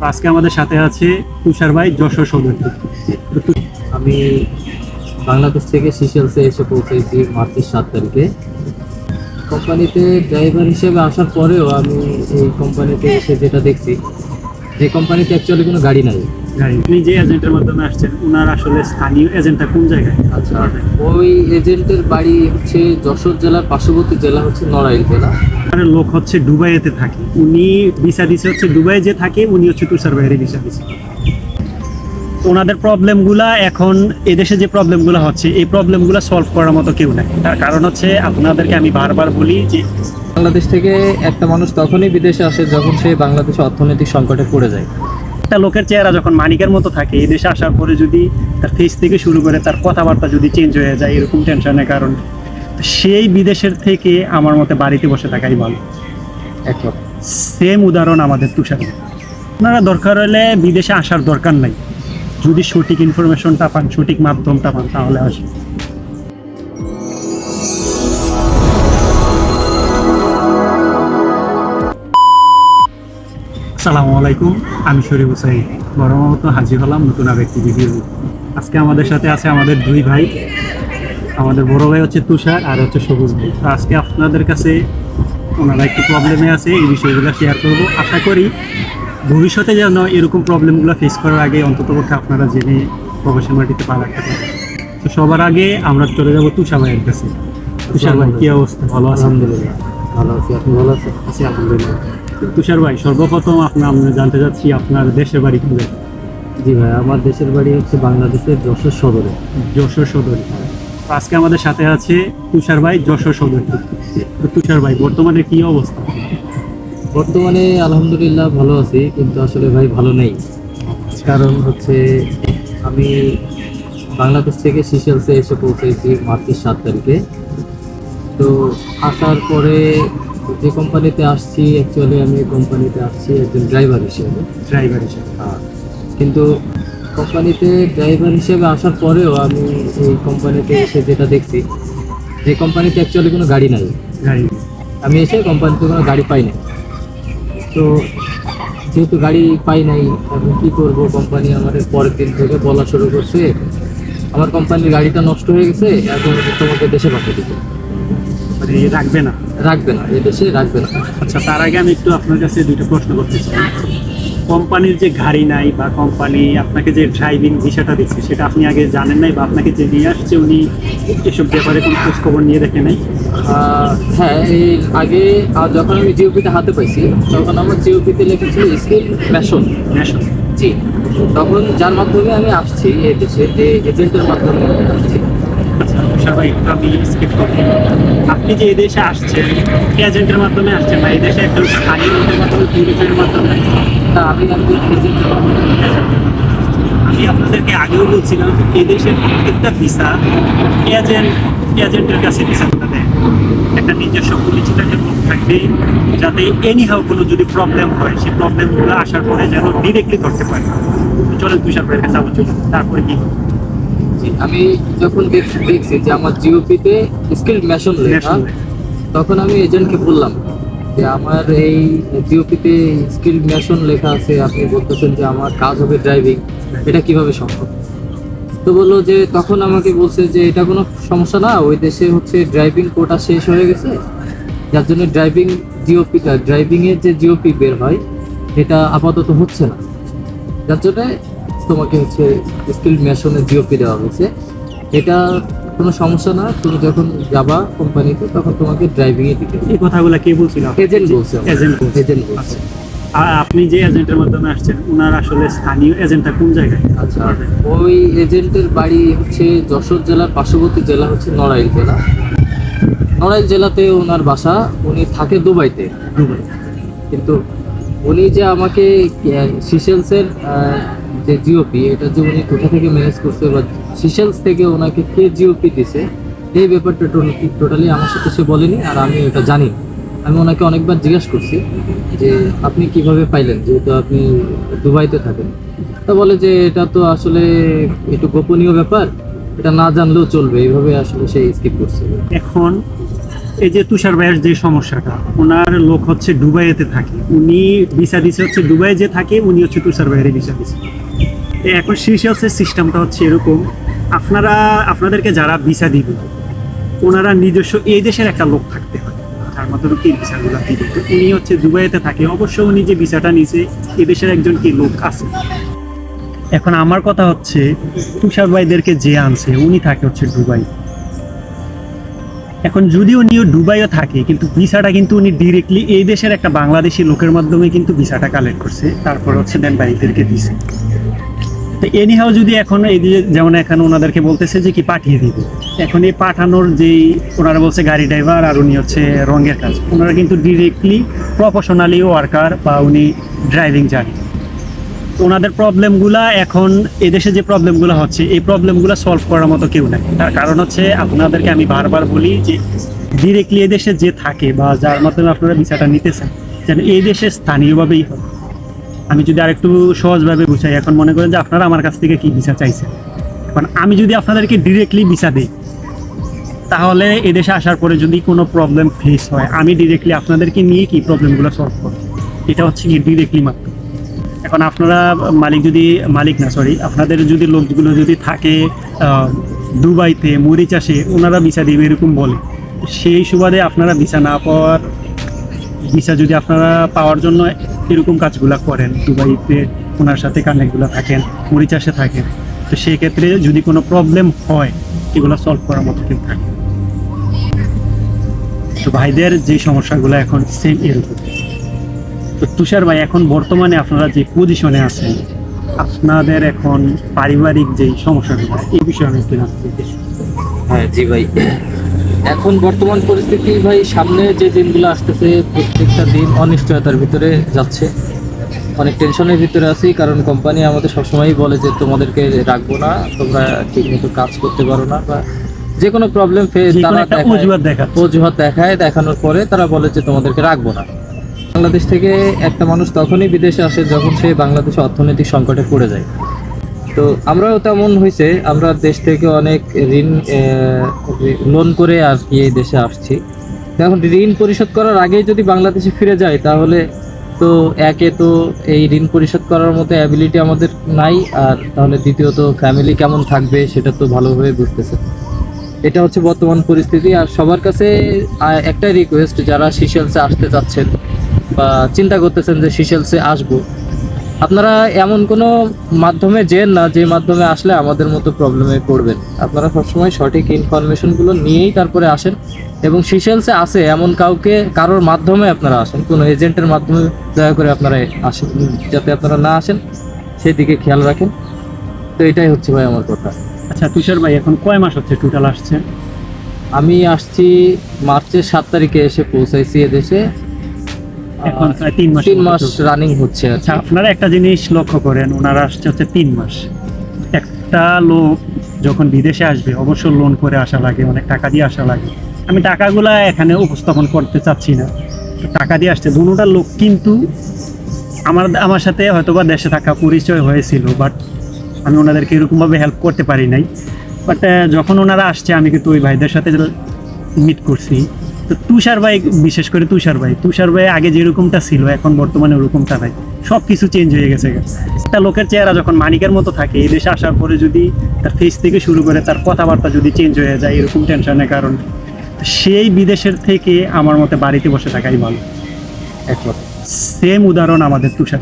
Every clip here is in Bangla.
আজকে আমাদের সাথে আছে তুষার ভাই, যশোর তু- আমি বাংলাদেশ থেকে সিশেলসে এসে পৌঁছেছি মার্চের সাত তারিখে। কোম্পানিতে ড্রাইভার হিসেবে আসার পরেও আমি এই কোম্পানিতে এসে যেটা দেখছি, যে কোম্পানিতে অ্যাকচুয়ালি কোনো গাড়ি নাই। আপনি যে এজেন্টের মাধ্যমে আসছেন ওনার আসলে স্থানীয় এজেন্টটা কোন জায়গায়? আচ্ছা ওই এজেন্টের বাড়ি হচ্ছে যশোর জেলার পার্শ্ববর্তী জেলা হচ্ছে নড়াইল জেলা। আর লোক হচ্ছে দুবাইতে থাকে। উনি ভিসা দিছে হচ্ছে দুবাই যে থাকে উনি হচ্ছে তুষার ভাইয়ের ভিসা দিছে। ওনাদের প্রবলেমগুলা এখন এদেশে যে প্রবলেমগুলো হচ্ছে এই প্রবলেমগুলো সলভ করার মতো কেউ নাই। তার কারণ হচ্ছে আপনাদেরকে আমি বারবার বলি যে বাংলাদেশ থেকে একটা মানুষ তখনই বিদেশে আসে যখন সে বাংলাদেশে অর্থনৈতিক সংকটে পড়ে যায়। একটা লোকের চেহারা যখন মানিকের মতো থাকে এই দেশে আসার পরে যদি তার ফেস থেকে শুরু করে তার কথাবার্তা যদি চেঞ্জ হয়ে যায় এরকম টেনশনের কারণে। সেই বিদেশের থেকে আমার মতে বাড়িতে বসে থাকাই ভালো। এখন সেম উদাহরণ আমাদের তুষার। আপনারা দরকার হলে বিদেশে আসার দরকার নাই। যদি সঠিক ইনফরমেশনটা পান সঠিক মাধ্যমটা পান তাহলে আসেন আসসালামু আলাইকুম আমি শরীফ হুসাইন। বড় মতো হাজির হলাম নতুন আর একটি ভিডিও। আজকে আমাদের সাথে আছে আমাদের দুই ভাই। আমাদের বড় ভাই হচ্ছে তুষার আর হচ্ছে সবুজ ভাই। তো আজকে আপনাদের কাছে ওনারা একটু প্রবলেমে আছে এই বিষয়গুলো শেয়ার করব। আশা করি ভবিষ্যতে যেন এরকম প্রবলেমগুলো ফেস করার আগে অন্তত পক্ষে আপনারা জেনে প্রফেশন মাটিতে পা রাখতে পারেন। তো সবার আগে আমরা চলে যাব তুষার ভাইয়ের কাছে। তুষার ভাই কি অবস্থা? ভালো আলহামদুলিল্লাহ। ভালো আছি। আপনি ভালো আছেন? আছি আলহামদুলিল্লাহ। তুষার ভাই সর্বপ্রথম আপনার আমরা জানতে চাচ্ছি আপনার দেশের বাড়ি কোথায়? জি ভাই আমার দেশের বাড়ি হচ্ছে বাংলাদেশের যশোর সদরে। যশোর সদর। আজকে আমাদের সাথে আছে তুষার ভাই যশোর সদর। তুষার ভাই বর্তমানে কি অবস্থা? বর্তমানে আলহামদুলিল্লাহ ভালো আছি কিন্তু আসলে ভাই ভালো নেই। কারণ হচ্ছে আমি বাংলাদেশ থেকে সিশেলসে এসে পৌঁছেছি মার্চের সাত তারিখে। তো আসার পরে যে কোম্পানিতে আসছি অ্যাকচুয়ালি আমি কোম্পানিতে আসছি একজন ড্রাইভার হিসেবে। ড্রাইভার হিসেবে হ্যাঁ, কিন্তু কোম্পানিতে ড্রাইভার হিসেবে আসার পরেও আমি এই কোম্পানিতে এসে যেটা দেখছি যে কোম্পানিতে অ্যাকচুয়ালি কোনো গাড়ি নাই। গাড়ি আমি এসে কোম্পানিতে কোনো গাড়ি পাই না তো যেহেতু গাড়ি পাই নাই এখন কী করব? কোম্পানি আমাদের পরের দিন থেকে বলা শুরু করছে আমার কোম্পানির গাড়িটা নষ্ট হয়ে গেছে এখন তোমাকে দেশে পাঠিয়ে দিতে। মানে রাখবে না? রাখবে না এই দেশে রাখবে না। আচ্ছা তার আগে আমি একটু আপনার কাছে দুইটা প্রশ্ন করতে চাই। কোম্পানির যে গাড়ি নাই বা কোম্পানি আপনাকে যে ড্রাইভিং ভিসাটা দিচ্ছে সেটা আপনি আগে জানেন নাই বা আপনাকে যে নিয়ে আসছে উনি এসব ব্যাপারে কোনো খোঁজ খবর নিয়ে দেখে নাই? হ্যাঁ এই আগে যখন আমি জিওপিতে হাতে পাইছি তখন আমার জিওপিতে লিখেছিল স্কিল ম্যাশন। ন্যাশন জি তখন যার মাধ্যমে আমি আসছি এই দেশে যে এজেন্টের মাধ্যমে আসছি। করি আপনি যে এদেশে আসছেন এজেন্টের মাধ্যমে আসছেন বা এদেশে একজন স্থানীয় লোকের মাধ্যমে তা আমি আপনাদেরকে আগেও বলছিলাম এদেশের প্রত্যেকটা ভিসা এজেন্ট এজেন্টের কাছে ভিসাগুলো দেয়? একটা নিজস্ব পরিচিত একটা লোক থাকবে যাতে এনি হাউ কোনো যদি প্রবলেম হয়, সেই প্রবলেমগুলো আসার পরে যেন ডিরেক্টলি করতে পারে। চলেন তুষার কাছে আবার তারপরে কি আমি যখন দেখছি দেখছি যে আমার জিওপিতে স্কিল ম্যাশন লেখা তখন আমি এজেন্টকে বললাম যে আমার এই জিওপিতে স্কিল ম্যাশন লেখা আছে আপনি বলতেছেন যে আমার কাজ হবে ড্রাইভিং এটা কীভাবে সম্ভব? তো বলল যে তখন আমাকে বলছে যে এটা কোনো সমস্যা না ওই দেশে হচ্ছে ড্রাইভিং কোটা শেষ হয়ে গেছে যার জন্য ড্রাইভিং জিওপিটা ড্রাইভিংয়ের যে জিওপি বের হয় এটা আপাতত হচ্ছে না। যার জন্য তোমাকে হচ্ছে স্কিল মেশনের জিওপি দেওয়া হয়েছে। এটা কোনো সমস্যা না তুমি যখন যাবা কোম্পানিতে তখন তোমাকে ড্রাইভিংয়ে দিতে হবে। এই কথাগুলো কে বলছিল? এজেন্ট বলছে এজেন্ট বলছে। এজেন্ট বলছে। আচ্ছা। আর আপনি যে এজেন্টের মাধ্যমে আসছেন ওনার আসলে স্থানীয় এজেন্টটা কোন জায়গায়? আচ্ছা ওই এজেন্টের বাড়ি হচ্ছে যশোর জেলার পার্শ্ববর্তী জেলা হচ্ছে নড়াইল জেলা। নড়াইল জেলাতে ওনার বাসা উনি থাকে দুবাইতে। দুবাই। কিন্তু উনি যে আমাকে সিশেলসের যে জিওপি এটা যে উনি কোথা থেকে ম্যানেজ করছে বা সিশেলস থেকে ওনাকে কে জিওপি দিছে, এই ব্যাপারটা টোটালি আমার সাথে সে বলেনি আর আমি এটা জানি আমি ওনাকে অনেকবার জিজ্ঞেস করছি যে আপনি কীভাবে পাইলেন, যেহেতু আপনি দুবাইতে থাকেন। তা বলে যে এটা তো আসলে একটু গোপনীয় ব্যাপার, এটা না জানলেও চলবে, এইভাবে আসলে সে স্কিপ করছে। এখন এই যে তুষার ভাইয়ের যে সমস্যাটা, ওনার লোক হচ্ছে দুবাইতে থাকে। উনি ভিসা দিছে হচ্ছে দুবাই যে থাকে, উনি হচ্ছে তুষার ভাইয়ের ভিসা দিছে। এখন সিসেলসের সিস্টেমটা হচ্ছে এরকম। আপনারা, আপনাদেরকে যারা ভিসা দিবে, ওনারা নিজস্ব এই দেশের একটা লোক থাকতে হয়। যার মাধ্যমে কি ভিসাগুলো দিবে? তো উনি হচ্ছে দুবাইতে থাকে। অবশ্য উনি যে ভিসাটা নিছে, এ দেশের একজন কি লোক আছে? এখন আমার কথা হচ্ছে, তুষার ভাইদেরকে যে আনছে, উনি থাকে হচ্ছে দুবাই। এখন যদি উনিও দুবাইও থাকে, কিন্তু ভিসাটা কিন্তু উনি ডিরেক্টলি এই দেশের একটা বাংলাদেশি লোকের মাধ্যমে কিন্তু ভিসাটা কালেক্ট করছে। তারপর হচ্ছে দেন ভাইদেরকে দিছে। তো এনিহাও যদি এখন এই যে যেমন এখন ওনাদেরকে বলতেছে যে কি পাঠিয়ে দিবে, এখন এই পাঠানোর যেই ওনারা বলছে গাড়ি ড্রাইভার আর উনি হচ্ছে রঙের কাজ, ওনারা কিন্তু ডিরেক্টলি প্রফেশনালি ওয়ার্কার বা উনি ড্রাইভিং জানে ওনাদের প্রবলেমগুলা এখন এদেশে যে প্রবলেমগুলো হচ্ছে, এই প্রবলেমগুলো সলভ করার মতো কেউ নাই। তার কারণ হচ্ছে আপনাদেরকে আমি বারবার বলি যে ডিরেক্টলি এদেশে যে থাকে বা যার মাধ্যমে আপনারা ভিসাটা নিতেছেন, যেন এই দেশে স্থানীয়ভাবেই হয় আমি যদি আরেকটু সহজভাবে বুঝাই, এখন মনে করেন যে আপনারা আমার কাছ থেকে কি ভিসা চাইছেন? এখন আমি যদি আপনাদেরকে ডিরেক্টলি ভিসা দিই, তাহলে এদেশে আসার পরে যদি কোনো প্রবলেম ফেস হয়, আমি ডিরেক্টলি আপনাদেরকে নিয়ে কি প্রবলেমগুলো সলভ করব? এটা হচ্ছে কি ডিরেক্টলি মাত্র। এখন আপনারা মালিক যদি, মালিক না সরি আপনাদের যদি লোকগুলো যদি থাকে দুবাইতে মরিচাষে ওনারা ভিসা দিবে এরকম বলে। সেই সুবাদে আপনারা ভিসা না পাওয়ার ভিসা যদি আপনারা পাওয়ার জন্য এরকম কাজগুলো করেন, দুবাইতে ওনার সাথে কানেক্টগুলো থাকেন মরিচাষে থাকেন, তো সেই ক্ষেত্রে যদি কোনো প্রবলেম হয়, এগুলো সলভ করার মতো কেউ থাকে তো ভাইদের যে সমস্যাগুলো এখন সেম এরকম। তো তুষার ভাই, এখন বর্তমানে আপনারা যে পজিশনে আছেন, আপনাদের এখন পারিবারিক যে সমস্যাগুলো, এই বিষয়ে আমি একটু জানতে। হ্যাঁ জি ভাই। এখন বর্তমান পরিস্থিতি ভাই সামনে যে দিনগুলো আসতেছে প্রত্যেকটা দিন অনিশ্চয়তার ভিতরে যাচ্ছে। অনেক টেনশনের ভিতরে আছি কারণ কোম্পানি আমাদের সবসময়ই বলে যে তোমাদেরকে রাখব না তোমরা ঠিকমতো কাজ করতে পারো না। বা যে কোনো প্রবলেম ফেস তারা অজুহাত দেখায় দেখানোর পরে তারা বলে যে তোমাদেরকে রাখব না। বাংলাদেশ থেকে একটা মানুষ তখনই বিদেশে আসে যখন সে বাংলাদেশে অর্থনৈতিক সংকটে পড়ে যায়। তো আমরাও তেমন হয়েছে আমরা দেশ থেকে অনেক ঋণ লোন করে আর কি এই দেশে আসছি। এখন ঋণ পরিশোধ করার আগেই যদি বাংলাদেশে ফিরে যায় তাহলে তো একে তো এই ঋণ পরিশোধ করার মতো অ্যাবিলিটি আমাদের নাই, আর তাহলে দ্বিতীয়ত ফ্যামিলি কেমন থাকবে সেটা তো ভালোভাবে বুঝতেছে। এটা হচ্ছে বর্তমান পরিস্থিতি, আর সবার কাছে একটাই রিকোয়েস্ট যারা সিশেলসে আসতে চাচ্ছেন বা চিন্তা করতেছেন যে সিশেলসে আসব আপনারা এমন কোনো মাধ্যমে যেন না যে মাধ্যমে আসলে আমাদের মতো প্রবলেমে পড়বেন। আপনারা সবসময় সঠিক ইনফরমেশনগুলো নিয়েই তারপরে আসেন এবং সিশেলসে আসে এমন কাউকে কারোর মাধ্যমে আপনারা আসেন। কোনো এজেন্টের মাধ্যমে দয়া করে আপনারা আসেন যাতে আপনারা না আসেন সেদিকে খেয়াল রাখেন। তো এটাই হচ্ছে ভাই আমার কথা। আচ্ছা তুষার ভাই এখন কয় মাস হচ্ছে টোটাল আসছে? আমি আসছি মার্চের সাত তারিখে এসে পৌঁছাইছি এদেশে। এখন প্রায় তিন মাস তিন মাস রানিং হচ্ছে আচ্ছা। আপনারা একটা জিনিস লক্ষ্য করেন ওনারা আসছে হচ্ছে তিন মাস। একটা লোক যখন বিদেশে আসবে অবশ্য লোন করে আসা লাগে অনেক টাকা দিয়ে আসা লাগে। আমি টাকাগুলা এখানে উপস্থাপন করতে চাচ্ছি না। টাকা দিয়ে আসছে দুটা লোক কিন্তু আমার আমার সাথে হয়তোবা দেশে থাকা পরিচয় হয়েছিল বাট আমি ওনাদেরকে এরকমভাবে হেল্প করতে পারি নাই। বাট যখন ওনারা আসছে আমি কিন্তু ওই ভাইদের সাথে মিট করছি। তুষার ভাই, বিশেষ করে তুষার ভাই। তুষার ভাই আগে যেরকমটা ছিল, এখন বর্তমানে ওরকমটা নাই। সব কিছু চেঞ্জ হয়ে গেছে একটা লোকের চেহারা যখন মানিকের মতো থাকে, এই দেশে আসার পরে যদি তার ফেস থেকে শুরু করে তার কথাবার্তা যদি চেঞ্জ হয়ে যায়, এরকম টেনশনের কারণ। সেই বিদেশের থেকে আমার মতে বাড়িতে বসে থাকাই ভালো। একমত। সেম উদাহরণ আমাদের তুষার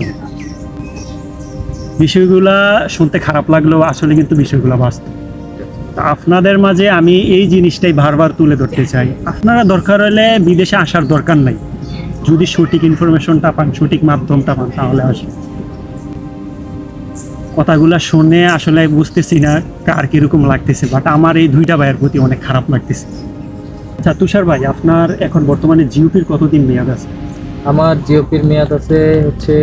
বিষয়গুলা শুনতে খারাপ লাগলেও আসলে কিন্তু বিষয়গুলো বাস্তব। তা আপনাদের মাঝে আমি এই জিনিসটাই বারবার তুলে ধরতে চাই। আপনারা দরকার হলে বিদেশে আসার দরকার নাই। যদি সঠিক ইনফরমেশনটা পান, সঠিক মাধ্যমটা পান, তাহলে আসেন কথাগুলা শুনে আসলে বুঝতেছি না কার কীরকম লাগতেছে বাট আমার এই দুইটা ভাইয়ের প্রতি অনেক খারাপ লাগতেছে। আচ্ছা তুষার ভাই, আপনার এখন বর্তমানে জিওপির কতদিন মেয়াদ আছে? আমার জিওপির মেয়াদ আছে হচ্ছে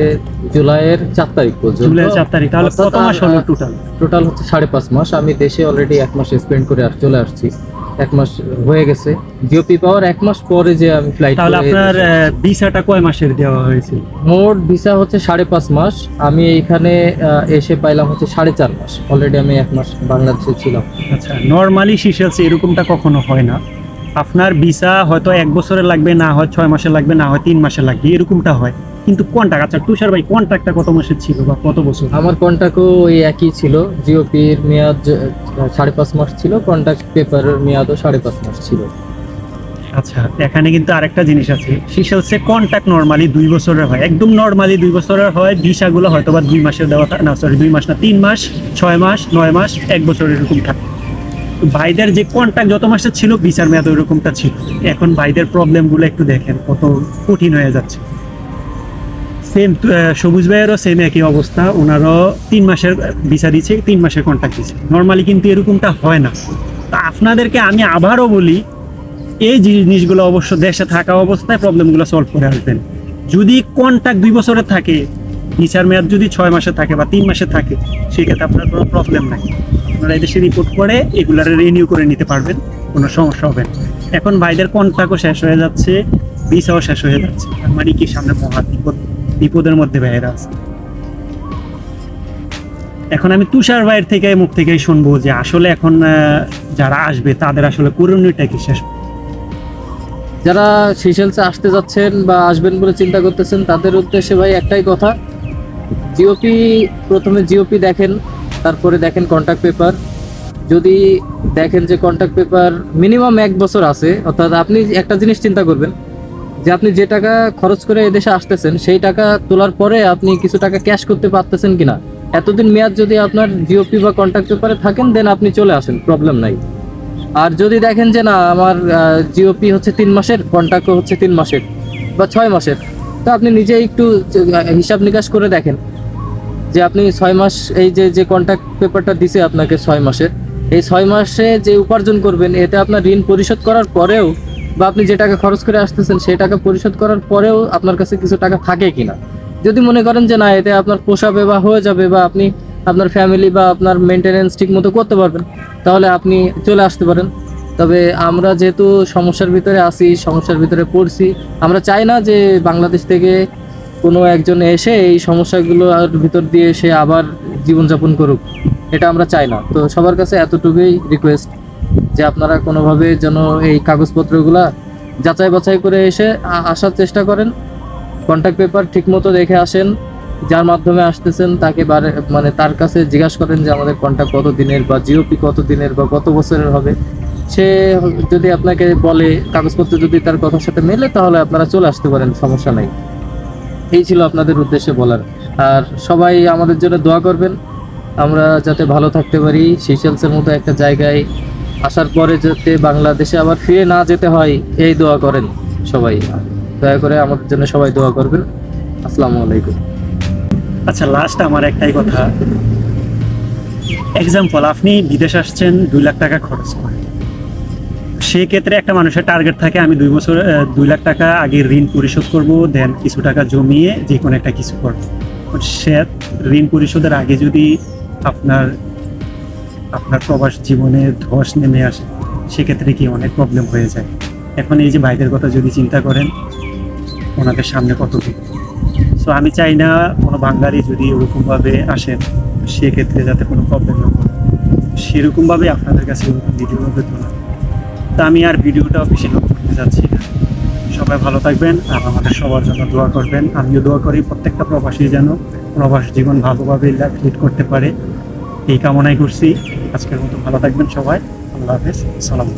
জুলাইয়ের চার তারিখ পর্যন্ত। জুলাই চার তারিখ তাহলে কত মাস হলো টোটাল টোটাল হচ্ছে সাড়ে পাঁচ মাস। আমি দেশে অলরেডি এক মাস স্পেন্ড করে আর চলে আসছি। এক মাস হয়ে গেছে। জিওপি পাওয়ার এক মাস পরে যে আমি ফ্লাইট তাহলে আপনার ভিসাটা কয় মাসের দেওয়া হয়েছিল? মোট ভিসা হচ্ছে সাড়ে পাঁচ মাস। আমি এইখানে আহ, এসে পাইলাম হচ্ছে সাড়ে চার মাস। অলরেডি আমি এক মাস বাংলাদেশে ছিলাম। আচ্ছা নর্মালি সিশেলস এরকমটা কখনো হয় না। আপনার ভিসা হয়তো এক বছরের লাগবে না হয় ছয় মাসের লাগবে না হয় তিন মাসের লাগবে এরকমটা হয়। কিন্তু কন্ট্রাক্ট আচ্ছা তুষার ভাই কন্ট্রাক্টটা কত মাসের ছিল বা কত বছর? আমার কন্ট্যাক্টও ওই একই ছিল জিওপির মেয়াদ সাড়ে পাঁচ মাস ছিল কন্ট্যাক্ট পেপারের মেয়াদও সাড়ে পাঁচ মাস ছিল। আচ্ছা এখানে কিন্তু আরেকটা জিনিস আছে। সিসেলসে কন্ট্রাক্ট নর্মালি দুই বছরের হয়। একদম নর্মালি দুই বছরের হয় ভিসাগুলো হয়তো বা দুই মাসের দেওয়া থাকে না সরি দুই মাস না তিন মাস ছয় মাস নয় মাস এক বছর এরকম থাকে। ভাইদের যে কন্ট্রাক্ট যত মাসের ছিল, বিচার মেয়াদ ওইরকমটা ছিল। এখন ভাইদের প্রবলেমগুলো একটু দেখেন, কত কঠিন হয়ে যাচ্ছে। সেম সবুজ ভাইয়েরও সেম একই অবস্থা। ওনারও তিন মাসের ভিসা দিচ্ছে তিন মাসের কন্ট্রাক্ট দিচ্ছে নর্মালি কিন্তু এরকমটা হয় না। তা আপনাদেরকে আমি আবারও বলি, এই জিনিসগুলো অবশ্য দেশে থাকা অবস্থায় প্রবলেমগুলো সলভ করে আসবেন। যদি কন্ট্যাক্ট দুই বছরের থাকে ভিসার মেয়াদ যদি ছয় মাসে থাকে বা তিন মাসে থাকে, সেক্ষেত্রে আপনার কোনো প্রবলেম নাই। আপনারা এদেশে রিপোর্ট করে এগুলার রিনিউ করে নিতে পারবেন, কোনো সমস্যা হবে না। এখন ভাইদের কন্ট্রাক্টও শেষ হয়ে যাচ্ছে ভিসাও শেষ হয়ে যাচ্ছে। মানে কি সামনে মহা বিপদ, বিপদের মধ্যে ভাইয়েরা আছে। এখন আমি তুষার ভাইয়ের থেকে, মুখ থেকেই শুনব যে আসলে এখন যারা আসবে, তাদের আসলে করণীয়টা কি শেষ? যারা সিশেলসে আসতে যাচ্ছেন বা আসবেন বলে চিন্তা করতেছেন, তাদের উদ্দেশ্যে ভাই একটাই কথা। জিওপি প্রথমে জিওপি দেখেন। তারপরে দেখেন কন্ট্যাক্ট পেপার যদি দেখেন যে কন্ট্যাক্ট পেপার মিনিমাম এক বছর আছে, অর্থাৎ আপনি একটা জিনিস চিন্তা করবেন, যে আপনি যে টাকা খরচ করে এদেশে আসতেছেন, সেই টাকা তোলার পরে আপনি কিছু টাকা ক্যাশ করতে পারতেছেন কিনা? এতদিন মেয়াদ যদি আপনার জিওপি বা কন্ট্যাক্ট পেপারে থাকেন দেন আপনি চলে আসেন প্রবলেম নাই। আর যদি দেখেন যে না, আমার জিওপি হচ্ছে তিন মাসের কন্ট্যাক্টও হচ্ছে তিন মাসের বা ছয় মাসের, তো আপনি নিজে একটু হিসাব নিকাশ করে দেখেন। যে আপনি ছয় মাস এই যে যে কন্ট্যাক্ট পেপারটা দিছে আপনাকে ছয় মাসের, এই ছয় মাসে যে উপার্জন করবেন এতে আপনার ঋণ পরিশোধ করার পরেও বা আপনি যে টাকা খরচ করে আসতেছেন, সেই টাকা পরিশোধ করার পরেও আপনার কাছে কিছু টাকা থাকে কিনা? যদি মনে করেন যে না, এতে আপনার পোষাবে বা হয়ে যাবে বা আপনি আপনার ফ্যামিলি বা আপনার মেনটেনেন্স ঠিক মতো করতে পারবেন, তাহলে আপনি চলে আসতে পারেন। তবে আমরা যেহেতু সমস্যার ভিতরে আছি, সমস্যার ভিতরে পড়ছি, আমরা চাই না যে বাংলাদেশ থেকে কোনো একজন এসে এই সমস্যাগুলো আর ভিতর দিয়ে সে আবার জীবনযাপন করুক, এটা আমরা চাই না। তো সবার কাছে এতটুকুই রিকোয়েস্ট যে আপনারা কোনোভাবে যেন এই কাগজপত্রগুলা যাচাই বাছাই করে এসে আসার চেষ্টা করেন। কন্ট্যাক্ট পেপার ঠিকমতো দেখে আসেন, যার মাধ্যমে আসতেছেন তাকে বারে মানে তার কাছে জিজ্ঞাসা করেন যে আমাদের কন্ট্যাক্ট কত দিনের বা জিওপি কত দিনের বা কত বছরের হবে। সে যদি আপনাকে বলে, কাগজপত্র যদি তার কথার সাথে মেলে, তাহলে আপনারা চলে আসতে পারেন, সমস্যা নাই। এই ছিল আপনাদের উদ্দেশ্যে বলার। আর সবাই আমাদের জন্য দোয়া করবেন। আমরা যাতে ভালো থাকতে পারি সিশেলসের মতো একটা জায়গায় আসার পরে যাতে বাংলাদেশে আবার ফিরে না যেতে হয়, এই দোয়া করেন সবাই। দয়া করে আমাদের জন্য সবাই দোয়া করবেন। আসসালামু আলাইকুম। আচ্ছা লাস্ট আমার একটাই কথা। এক্সাম্পল আপনি বিদেশ আসছেন, দুই লাখ টাকা খরচ করেন। সেই ক্ষেত্রে একটা মানুষের টার্গেট থাকে, আমি দুই বছর দুই লাখ টাকা আগে ঋণ পরিশোধ করব দেন কিছু টাকা জমিয়ে যে কোনো একটা কিছু করব। সে ঋণ পরিশোধের আগে যদি আপনার আপনার প্রবাস জীবনে ধস নেমে আসে, সেক্ষেত্রে কি অনেক প্রবলেম হয়ে যায়। এখন এই যে ভাইদের কথা যদি চিন্তা করেন, ওনাদের সামনে কত সো আমি চাই না কোনো বাঙালি যদি ওরকমভাবে আসেন সেক্ষেত্রে যাতে কোনো প্রবলেম না হয়। সেরকমভাবে আপনাদের কাছে ভিডিওভাবে তোলা তা আমি আর ভিডিওটাও বেশি লোক করতে যাচ্ছি না। সবাই ভালো থাকবেন আর আমাদের সবার জন্য দোয়া করবেন। আমিও দোয়া করি প্রত্যেকটা প্রবাসী যেন প্রবাস জীবন ভালোভাবে লিড করতে পারে। এই কামনাই করছি। আজকের মতো ভালো থাকবেন সবাই। আল্লাহ হাফেজ। সালাম